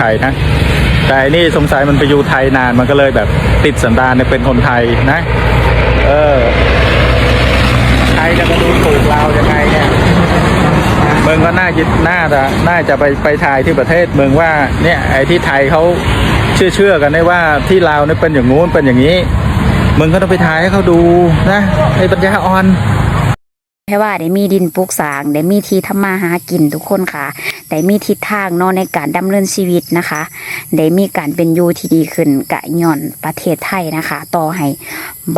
ไทยนะ แต่นี่สงสัยมันไปอยู่ไทยนานมันก็เลยแบบติดสันดานเนี่ยเป็นคนไทยนะ เออไทยจะมาดูถูกเรายังไงเนี่ยมืองก็น่าจะน่าจะน่าจะไปไปถ่ายที่ประเทศเมืองว่าเนี่ยไอ้ที่ไทยเขาเชื่อเชื่อกันได้ว่าที่ลาวเนี่ยเป็นอย่างงู้นเป็นอย่างนี้มึงก็ต้องไปถ่ายให้เขาดูนะไอ้ปัญญาอ่อน แค่ว่าได้มีดินปลูกสางได้มีที่ทำมาหากินทุกคนค่ะได้มีทิศทางนอนในการดำเนินชีวิตนะคะได้มีการเป็นอยู่ที่ดีขึ้นกะย่อนประเทศไทยนะคะ ต่อให้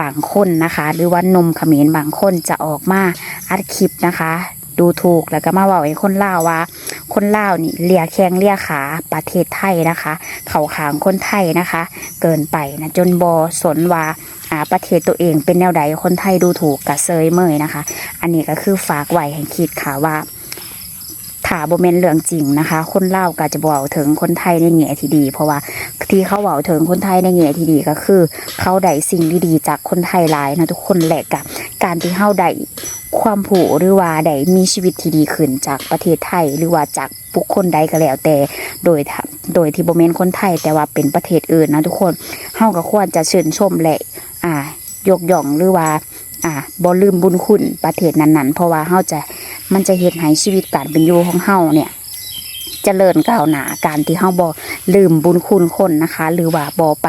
บางคนนะคะ หรือว่านมเขมรบางคนจะออกมาอัดคลิปนะคะ ดูถูกแล้วก็มาบอกให้คนล่าวว่า คนล่าวนี่เลียแข้งเลียขาประเทศไทยนะคะ เขาขางคนไทยนะคะ เกินไปนะจนบอสนว่า อ่าประเทศตัวเองเป็นแนวใดคนไทยดูถูกกะเซยเมยนะคะ อันนี้ก็คือฝากไว้ให้คิดค่ะว่าถ้าบ่แม่นเรื่องจริงนะคะ คนเล่าก็จะบอกถึงคนไทยในแง่ที่ดี เพราะว่าที่เขาบอกถึงคนไทยในแง่ที่ดีก็คือ เขาได้สิ่งดีๆจากคนไทยหลายนะทุกคนแหละกับการที่เขาได้ความผูหรือว่าได้มีชีวิตที่ดีขึ้นจากประเทศไทย หรือว่าจากบุคคลใดก็แล้วแต่โดยโดยที่บ่แม่นคนไทยแต่ว่าเป็นประเทศอื่นนะทุกคนเฮาก็ควรจะชื่นชมและ ยกย่องหรือว่า อ่าบ่ลืมบุญคุณประเทศนั้นๆ เพราะว่าเฮาจะมันจะเฮ็ดให้ชีวิตการเป็นอยู่ของเฮาเนี่ยจเจริญก้าวหนาการที่เฮาบ่ลืมบุญคุณคนนะคะ หรือว่าบ่ไป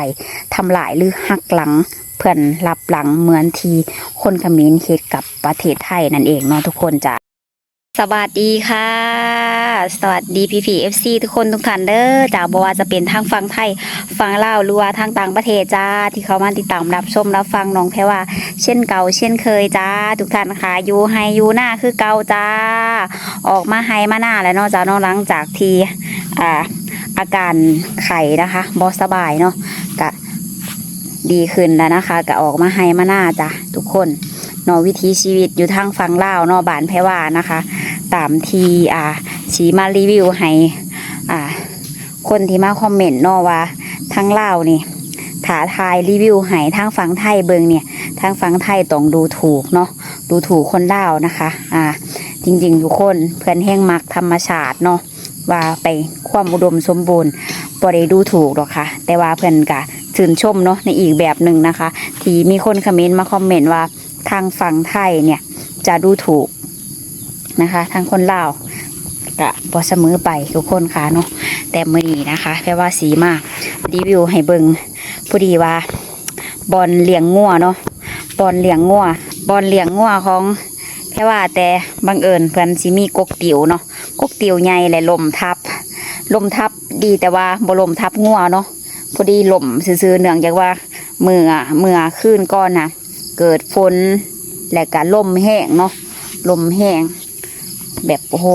ทำลายหรือหักหลังเพื่อนรับหลังเหมือนที่คนขมรเฮ็ดกับประเทศไทยนั่นเองเนาะทุกคนจ้ะ สวัสดีค่ะ สวัสดีพี่พีเอฟซีทุกคนทุกท่านเด้อจากบว่าจะเป็นทางฝั่งไทยฝั่งลาวหรือว่าทางต่างประเทศจ้า ที่เขามาติดตามรับชมรับฟังน้องแพรว่า เช่นเก่าเช่นเคยจ้า ทุกท่านค่ะยูไฮยูหน้าคือเก่าจ้า ออกมาไฮมาหน้าแล้วเนาะจ้าเนาะหลังจากที่อ่าอาการไข้นะคะบอสบายเนาะกะดีขึ้นแล้วนะคะกะออกมาไฮมาหน้าจ้ะทุกคนเนาะวิถีชีวิตอยู่ทางฝั่งลาวเนาะบ้านแพรว่านะคะ ตามที่อ่าชีมารีวิวให้อ่าคนที่มาคอมเมนต์เนาะว่าทางเล่านี่ถาทายรีวิวให้ทางฝั่งไทยเบิงเนี่ยทางฝั่งไทยต้องดูถูกเนาะดูถูกคนเล่านะคะ อ่า จริง ๆ ทุกคนเพื่อนแห้งมักธรรมชาติเนาะว่าไปความอุดมสมบูรณ์บ่ได้ดูถูกหรอกค่ะ แต่ว่าเพื่อนกะชื่นชมเนาะในอีกแบบหนึ่งนะคะ ที่มีคนคอมเมนต์มาคอมเมนต์ว่าทางฝั่งไทยเนี่ยจะดูถูก นะคะ ทางคนลาวกะบ่เสมอไปทุกคนค่ะเนาะแต่มื่อนี้นะคะแค่ว่าสีมากรีวิวให้เบิงพอดีว่าบอลเลี้ยงงัวเนาะบอลเลี้ยงงัวบอลเลี้ยงงัวของแค่ว่าแต่บังเอิญเพื่อนสิมีกกติ๋วเนาะกกติ๋วใหญ่และลมทับลมทับดีแต่ว่าบ่ลมทับงัวเนาะพอดีลมซื่อเนื่องจากว่าเมื่อเมื่อคืนก่อนนะเกิดฝนและก็ลมแห้งเนาะลมแห้ง แบบโอ้โห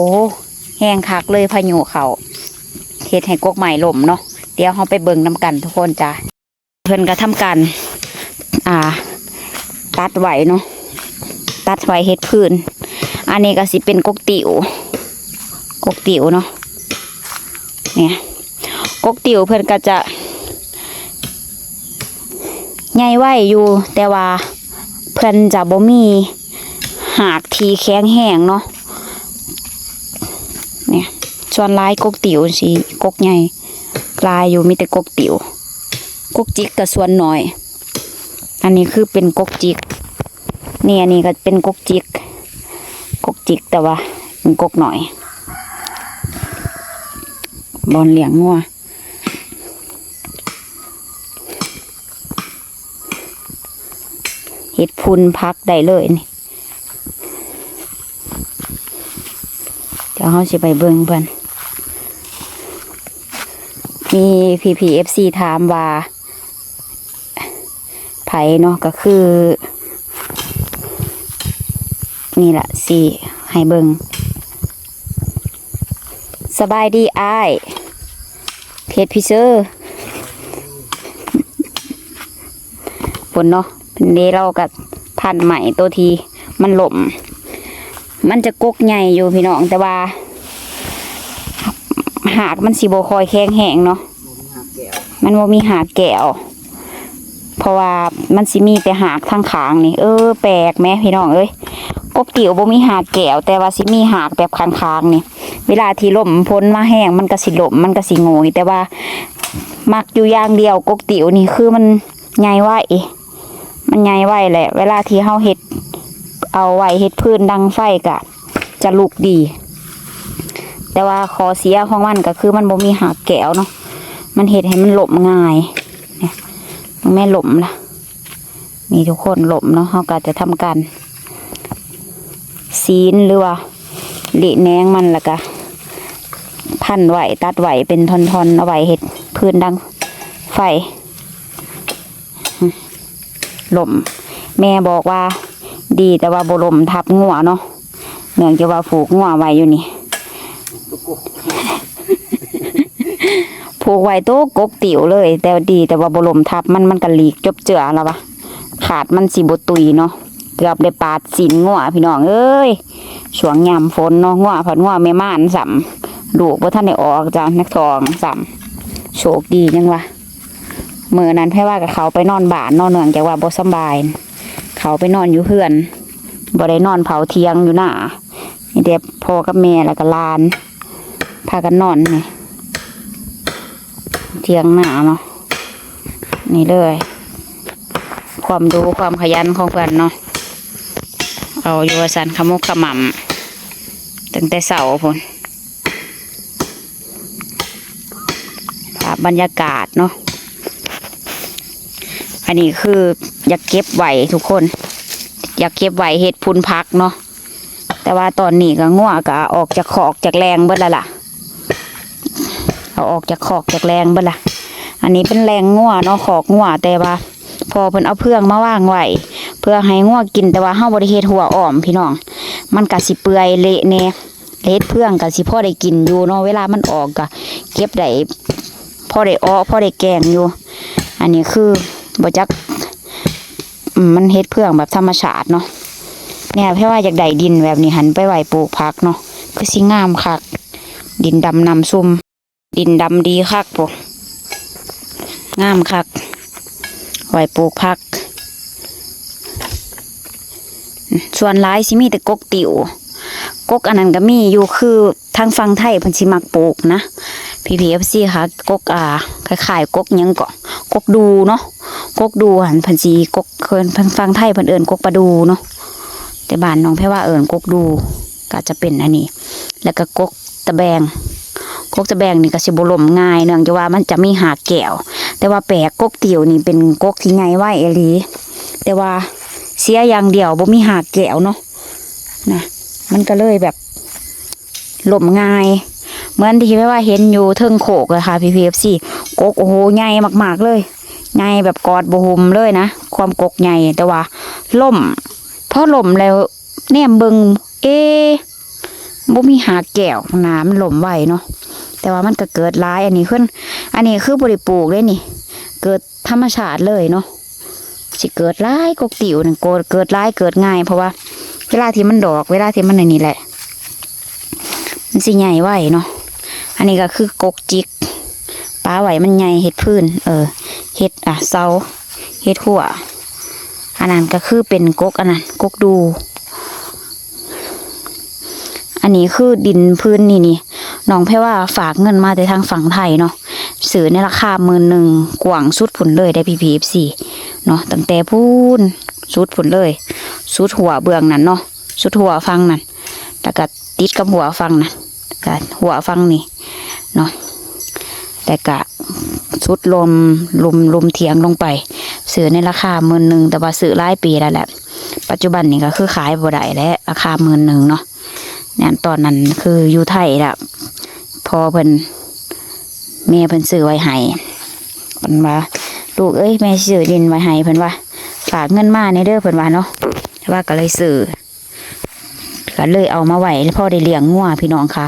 แห้งคักเลยพายุเขาเฮ็ดให้กกใหม่ลมเนาะเดี๋ยวเราไปเบิ่งน้ำกันทุกคนจ้ะเพิ่นก็ทำการอ่า ตัดไหวเนาะตัดไหวเฮ็ดพื้น อันนี้ก็สิเป็นกกติ๋วกกติ๋วเนาะเนี่ยกกติ๋วเพิ่นก็จะใหญ่ไหวอยู่ แต่ว่าเพิ่นจะบ่มีหากทีแข็งแห้งเนาะ ส่วนลายกกติ๋วสิกกใหญ่ลายอยู่มีแต่กกติ๋วกกจิกกับส่วนหน่อย อันนี้คือเป็นกกจิกนี่อันนี้ก็เป็นกกจิก กกจิกแต่ว่าเป็นกกหน่อย บอลเหลียงงัวเห็ดพุนพักได้เลยนี่เดี๋ยวเขาสิไปเบิ่งเพิ่น มีพีพีเอฟซีถามว่าไผ่เนาะก็คือ นี่แหละสี่ให้เบิงสบายดีอ้ายเพจพิเซอร์ผลเนาะเป็นนี้เรากับพันใหม่ตัวทีมันหล่ม มันจะกกใหญ่อยู่พี่น้องแต่ว่า หากมันสีโบคอยแข็งแห้งเนาะมันว่ามีหากแก้วเพราะว่ามันสิมีแต่หากทางขางนี่ เออแปลกไหมพี่น้องเอ้ยกกติ๋วบ่มีหากแก้วแต่ว่าสิมีหากแบบค้างๆนี่ เวลาที่ลมพ้นมาแห้งมันก็สิลมมันก็สิโงยแต่ว่ามักอยู่อย่างเดียวกกติ๋วนี่คือมันใหญ่ไว้มันใหญ่ไว้แหละ เวลาที่เฮาเฮ็ดเอาไว้เฮ็ดพื้นดังไฟก็จะลุกดี แต่ว่าขอเสียของมันก็คือมันบ่มีหากแก้วเนาะมันเฮ็ดให้มันหลบง่ายเนี่ยแม่หลมล่ะมีทุกคนหลบเนาะเฮาก็จะทำการซีนหรือว่าหลีแหนงมันล้วก็พันไหวตัดไหวเป็นทอนๆเอาไว้เห็ดพื้นดังไฟหลมแม่บอกว่า ดีแต่ว่าบลมทับงัวเนาะเนื่องจากว่าผูกงัวไว้อยู่นี่ ผูกไว้โต๊ะกกติ๋วเลย แต่ดีแต่ว่าบลมทับมันมันก็หลีกจบเจือแล้ววะขาดมันสีบตุยเนาะเกือบได้ปาดสินงัวพี่น้องเอ้ยช่วงยามฝนเนาะงัวผัดงัวแม่ม่านสัมลูกว่าท่านได้ออกจากนักทองสัมโชคดีจังวะเมื่อนั้นแพ่ว่ากับเขาไปนอนบ้านนอนเนืองจากว่าบ่สบาย เขาไปนอนอยู่เพื่อนบ่ได้นอนเผาเทียงอยู่หน้านี่เด็บพ่อกับแม่แล้วก็ลาน พากันนอนนี่เทียงหนาเนาะนี่เลย ความดูความขยันของเพื่อนเนาะเอาอยู่วสันขมุกขมำตั้งแต่เสาพุ่นภาพบรรยากาศเนาะอันนี้คืออยากเก็บไหวทุกคน อยากเก็บไหวเห็ดพุนพักเนาะแต่ว่าตอนนี้ก็ง่วก็ออกจากขอกจากแรงเบิดแล้วล่ะ เอาออกจากขอกจากแรงเบิดละอันนี้เป็นแรงง่วเนาะขอกง่วแต่ว่า พอเพิ่นเอาเพื่องมาว่างไว้เพื่อให้ง่วกินแต่ว่าเฮาบ่ได้เฮ็ดหัวอ้อมพี่น้อง มันก็สิเปื่อยเละแน่เล็ดเพื่องก็สิพ่อได้กินอยู่เนาะเวลามันออกก็เก็บได้พอได้อ้อพอได้แกงอยู่ อันนี้คือบ่จักมันเฮ็ดเพื่องแบบธรรมชาติเนาะเนี่ยพี่ว่าอยากได้ดินแบบนี้หันไปไหวปลูกผักเนาะคือสิงามคักดินดำนำซุ่ม ดินดำดีคักพวกงามคักไหวปลูกผัก ส่วนหลายสิมีแต่กกติ๋วกกอันนั้นก็มีอยู่คือทางฝั่งไทยพิ่นสิมักปลูกนะพีพีเอฟซีค่ะกกอ่าคล้ายๆกกยังก็กกดูเนาะกกดูหันพันสีกกเคินพันฟังไทยพิ่นเอิญกกปลาดูเนาะแต่บ้านน้องแพ่ว่าเอิญกกดูก็จะเป็นอันนี้ แล้วก็กกตะแบง กกตะแบงนี่ก็สิบ่ล่มง่ายเนื่องจากว่ามันจะมีหากแก้ว แต่ว่าแปลกกกเตียวนี่เป็นกกที่ใหญ่ไว้เอลีแต่ว่าเสียอย่างเดียวบ่มีหากแก้วเนาะนะมันก็เลยแบบล่มง่าย เหมือนที่ไม่ว่าเห็นอยู่เทิงโขกเลยค่ะพีพีเอฟซีกกโอ้โหใหญ่มาก ๆเลยใหญ่แบบกอดบหุมเลยนะความกกใหญ่แต่ว่าล่มพอล่มแล้วแนมเบิงเอ บ่มีหาแก้วน้ำมันล่มไวเนาะแต่ว่ามันก็เกิดร้ายอันนี้ขึ้น อันนี้คือบริปลูกเลยนี่ เกิดธรรมชาติเลยเนาะสิเกิดร้ายกกติ๋วนี่เกิดเกิดร้ายเกิดง่าย เพราะว่า เวลาที่มันดอกเวลาที่มันอันนี้แหละ มันสิใหญ่ไวเนาะอันนี้ก็คือกกจิกปลาไหวมันใหญ่เห็ดพื้น เออเห็ดอะเซาเห็ดหัวอันนั้นก็คือเป็นกกอันนั้นกกดู อันนี้คือดินพื้นนี่นี่น้องแพ่ว่าฝากเงินมาแต่ทางฝั่งไทยเนาะซื้อในราคาหมื่นหนึ่งกว่างสุดผลเลยได้พีพีเอฟซีเนาะตั้งแต่พูนสุดผลเลยสุดหัวเบื้องนั้นเนาะสุดหัวฟังนั่นแล้วก็ติดกับหัวฟังนั่นก็หัวฟังนี่เนาะแต่กะสุดลมลุมลุมเถียงลงไปซื้อในราคาหมื่นหนึ่งแต่ว่าซื้อหลายปีแล้วแหละ ปัจจุบันนี่ก็คือขายบ่ได้แล้วราคาหมื่นหนึ่งเนาะ เนี่ยตอนนั้นคืออยู่ไทยละพอเพิ่นแม่เพิ่นซื้อไว้ให้เพิ่นว่าลูกเอ้ยแม่ซื้อดินไว้ให้เพิ่นว่าฝากเงินมาในเด้อเพิ่นว่าเนาะว่าก็เลยซื้อก็เลยเอามาไหวพ่อได้เลี้ยงงัวพี่น้องค่ะ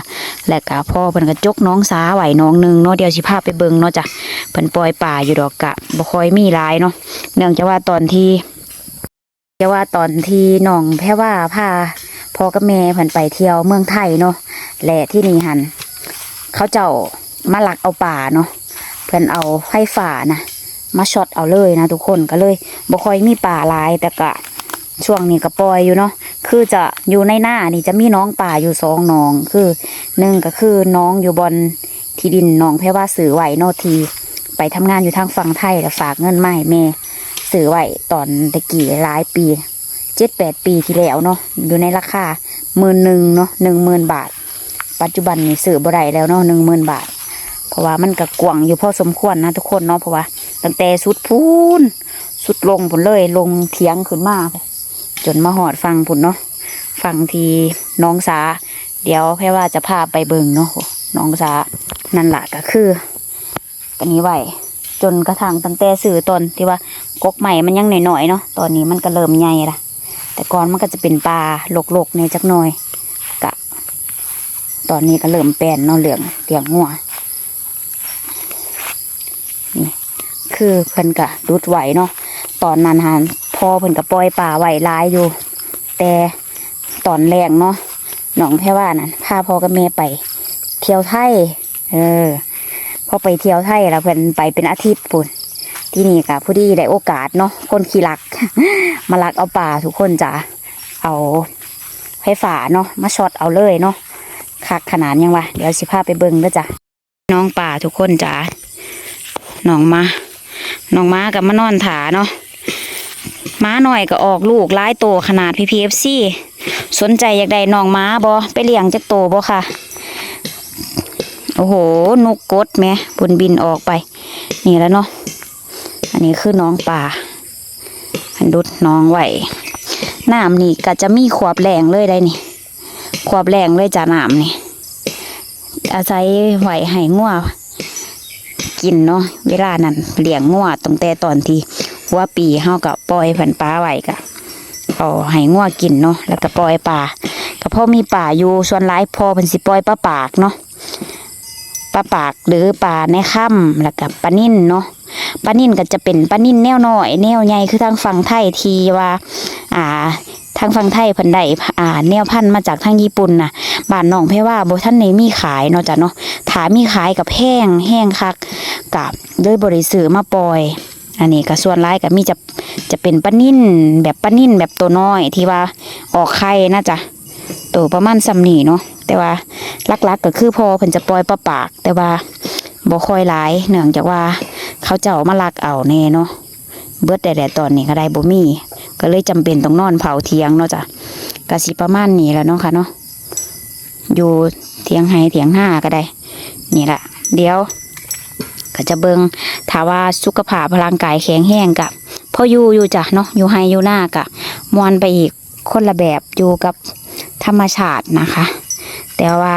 และก็พ่อเพิ่นก็จกน้องสาไหวน้องหนึงเนาะเดี๋ยวสิพาไปเบิงเนาะจ้ะเพิ่นปล่อยป่าอยู่ดอกกะบ่ค่อยมีหลายเนาะเนื่องจากว่าตอนที่จะว่าตอนที่น้องแพ่ว่าพา พ่อกับแม่เพิ่นไปเที่ยวเมืองไทยเนาะแหละที่นี่หันเขาเจ้ามาหลักเอาป่าเนาะเพิ่อนเอาไฟฟ้านะมาช็อตเอาเลยนะทุกคนก็เลยบ่ค่อยมีป่าลายแต่ก็ช่วงนี้ก็ปล่อยอยู่เนาะคือจะอยู่ในหน้านี่จะมีน้องป่าอยู่สองน้องคือหนึ่งก็คือน้องอยู่บนที่ดินน้องแพ่ว่าสื่อไหวโนที ไปทำงานอยู่ทางฝั่งไทยแล้วฝากเงินมาให้แม่สื่อไหวตอนตะกี้หลายปี เจ็ดแปดปีที่แล้วเนาะอยู่ในราคาหมื่นหนึ่งเนาะหนึ่งหมื่นบาท ปัจจุบันนี่สื่อบ่ได้แล้วเนาะหนึ่งหมื่นบาท เพราะว่ามันก็กว่างอยู่พอสมควรนะทุกคนเนาะเพราะว่าตั้งแต่สุดพูนสุดลงผลเลยลงเทียงขึ้นมาจนมาหอดฟังผุนเนาะฟังทีน้องสา เดี๋ยวแค่ว่าจะพาไปเบิงเนาะน้องสานั่นแหละก็คือกันนี้ไหวจนกระทั่งตั้งแต่สื่อตนที่ว่ากกใหม่มันยังหน่อยๆเนาะตอนนี้มันก็เริ่มใหญ่ละ แต่ก่อนมันก็จะเป็นปลาโลกๆในจักหน่อยกะ ตอนนี้ก็เริ่มแปลนเนาะเหลืองเหลืองงัวนี่คือเพิ่นกะรุดไหวเนาะตอนนั้นฮะพอเพิ่นก็ปล่อยป่าไหวหลายอยู่ แต่ตอนแรกเนาะหนองแพ่ว่านั่นพาพ่อกับแม่ไป เที่ยวไทยเออพอไปเที่ยวไทยแล้วเพิ่นไปเป็นอาทิตย์ปุ่น ที่นี่กะผู้ดีได้โอกาสเนาะคนขี้ลัก มาลักเอาป่าทุกคนจ้ะเอาไฟฟ้าเนาะมาช็อตเอาเลยเนาะคักขนาดยังวะเดี๋ยวสิพาไปเบิ่งด้อจ้ะน้องป่าทุกคนจ้ะน้องมาน้องม้ากับมานอนถาเนาะม้าหน่อยก็ออกลูกร้ายโตขนาดพีพีเอฟซีสนใจอยากได้น้องม้าบอไปเลี้ยงจักโตบอค่ะ โอ้โห นกกดแม่บนบินออกไป นี่แล้วเนาะ อันนี้คือน้องป่าอันดุดน้องไหวน้ำนี่ก็จะมีขวบแรงเลยได้นี่ขวบแรงเลยจ้าน้ำนี่ อาศัยไหวให้งัวกินเนาะเวลานั้นเลี้ยงงัวตั้งแต่ตอนที่หัวปีเฮาก็ปล่อยผันปลาไหวก็เอาให้งัวกินเนาะแล้วก็ปล่อยปลาก็พอมีป่าอยู่ส่วนหลายพอเพิ่นสิปล่อยปลาปากเนาะ ปลาปากหรือปลาในค่ำแล้วก็ปลานิ่นเนาะปลานิ่นก็จะเป็นปลานิ่นแนวน้อย แนวใหญ่คือทางฝั่งไทยทีว่า อ่าทางฝั่งไทยพิ่นได้อ่าแนวพันมาจากทางญี่ปุ่นน่ะบ้านน้องเพว่าบ่ท่านในมีขายเนาะจ้ะเนาะถามีขายกับแห้งแห้งคักกับด้วยบริสือมาปล่อย อันนี้ก็ส่วนร้ายก็มีจะจะเป็นปลานิ่นแบบปลานิ่นแบบตัวน้อยที่ว่าออกไข่นะจ๊ะ ตัวประมาณซ้ำนี่เนาะแต่ว่าลักๆก็คือพอเพิ่นจะปล่อยปลาปาก แต่ว่าบ่ค่อยหลายเนื่องจากว่าเขาเจ้ามาลักเอาแน่เนาะเบิดแต่ตอนนี้ก็ได้บ่มี ก็เลยจำเป็นต้องนอนเผาเทียงเนาะจ้ะกะสิประมาณนี้แล้วเนาะค่ะเนาะอยู่เทียงไห้เทียงห้าก็ได้ นี่แหละเดี๋ยว ก็จะเบิงถาว่าสุขภาพพลังกายแข็งแรงกับพออยู่อยู่จ้ะเนาะอยู่ไฮอยู่หน้ากะมวนไปอีกคนละแบบอยู่กับ รรมชาตินะคะ แต่ว่า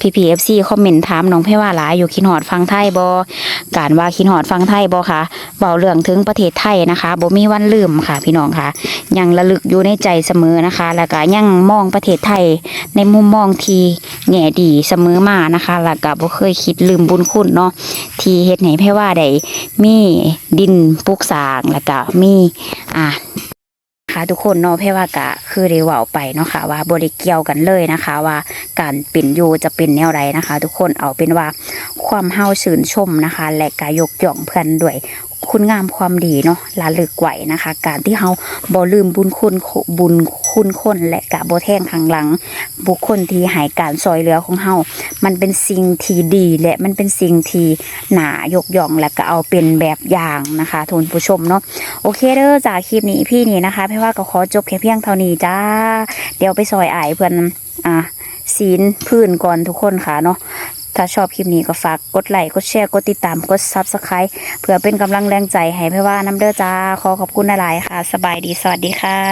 พีพีเอฟซีคอมเมนต์ถามน้องเพว่าหลายอยู่คิดหอดฟังไทยบอการว่าคิดหอดฟังไทยบอค่ะเบาเรื่องถึงประเทศไทยนะคะบ่มีวันลืมค่ะ พี่น้องค่ะ ยังระลึกอยู่ในใจเสมอนะคะ แล้วก็ยังมองประเทศไทยในมุมมองที่แง่ดีเสมอมานะคะแล้วก็บ่เคยคิดลืมบุญคุณเนาะที่เฮ็ดให้แพ่ว่าได้มีดินปลูกสร้างแล้วก็มีอ่ะค่ะทุกคนเนาะเพ่ว่ากะคือได้เว่าไปเนาะค่ะว่าบริเกี่ยวกันเลยนะคะ ว่าการเป็นอยู่จะเป็นแนวไรนะคะ ทุกคนเอาเป็นว่าความเฮาชื่นชมนะคะ และกายกย่องเพื่อนด้วย คุณงามความดีเนาะระลึกไหวนะคะ การที่เฮาบ่ลืมบุญคุณบุญคุณคนและกะบ่แท่งข้างหลัง บุคคลที่ให้การซอยเหลือของเฮามันเป็นสิ่งที่ดีและมันเป็นสิ่งที่หนายกย่องและก็เอาเป็นแบบอย่างนะคะทุนผู้ชมเนาะโอเคเด้อจากคลิปนี้พี่นี่นะคะพี่ว่าก็ขอจบแค่เพียงเท่านี้จ้า เดี๋ยวไปซอยอายเพื่อนอะศีลพื้นก่อนทุกคนค่ะเนาะ ถ้าชอบคลิปนี้ก็ฝากกดไลค์กดแชร์กดติดตามกดซับสไครต์เพื่อเป็นกำลังแรงใจให้พี่ว่าน้ำเด้อจ้าขอขอบคุณหลายๆค่ะ สบายดีสวัสดีค่ะ